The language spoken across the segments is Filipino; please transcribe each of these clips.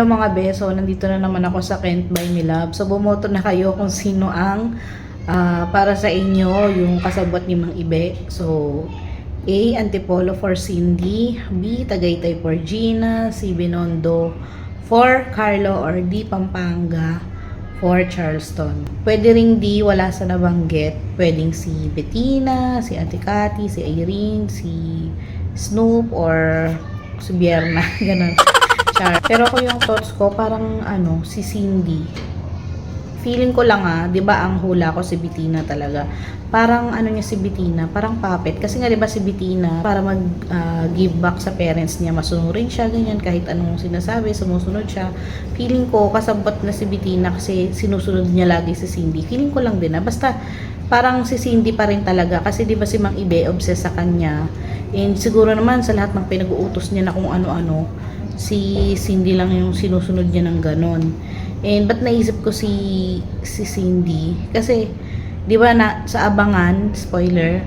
Hello mga beso, nandito na naman ako sa Kent by Love. So bumoto na kayo kung sino ang ah, para sa inyo yung kasabot ni Mang Ibe. So A. Antipolo for Cindy B. Tagaytay for Gina C. Binondo for Carlo or D. Pampanga for Charleston. Pwede ring D. Wala sa nabanggit. Pwedeng si Bettina, si Ate Cathy, si Irene, si Snoop or si Bierna. Ganun. Char. Pero ko yung thoughts ko, parang ano, si Cindy. Feeling ko lang ah, 'di ba ang hula ko si Bettina talaga. Parang ano niya si Bettina, parang puppet. Kasi nga 'di ba si Bettina para mag ah, give back sa parents niya, masunurin siya ganyan kahit anong sinasabi, sumusunod siya. Feeling ko kasabot na si Bettina kasi sinusunod niya lagi si Cindy. Feeling ko lang din na basta parang si Cindy pa rin talaga kasi 'di ba si Mang Ibe obsessed sa kanya. And siguro naman sa lahat ng pinag-uutos niya na kung ano-ano, si Cindy lang yung sinusunod niya ng ganon. And ba't naisip ko si si Cindy? Kasi, di ba na sa abangan, spoiler,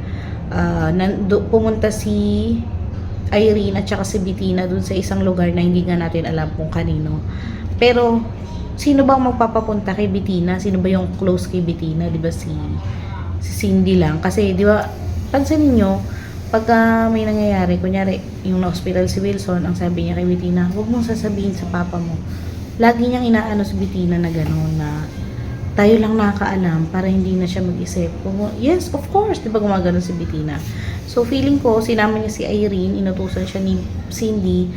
ah, nando, pumunta si Irene at saka si Bettina dun sa isang lugar na hindi nga natin alam kung kanino. Pero, sino bang magpapapunta kay Bettina? Sino ba yung close kay Bettina? Di ba si, si Cindy lang? Kasi, di ba, pansinin nyo, pagka may nangyayari, kunyari, yung na-hospital si Wilson, ang sabi niya kay Bettina, huwag mong sasabihin sa papa mo. Lagi niyang inaano si Bettina na gano'n na tayo lang nakakaalam para hindi na siya mag-isip. Yes, of course, di ba gumagano si Bettina? So, feeling ko, sinama niya si Irene, inutusan siya ni Cindy,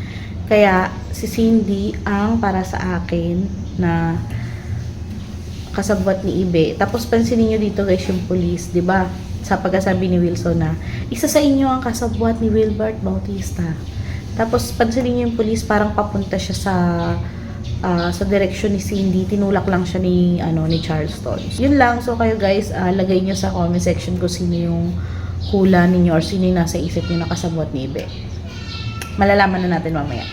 kaya si Cindy ang para sa akin na kasabwat ni Ibe. Tapos pansinin niyo dito guys yung police, 'di ba? Sa pagkasabi ni Wilson na isa sa inyo ang kasabwat ni Wilbert Bautista. Tapos pansinin niyo yung police parang papunta siya sa ah, sa direction ni Cindy, tinulak lang siya ni ano ni Charleston. Yun lang. So kayo guys, ah, lagay niyo sa comment section kung sino yung hula ninyo or sino yung nasa isip niyo na kasabwat ni Ibe. Malalaman na natin mamaya.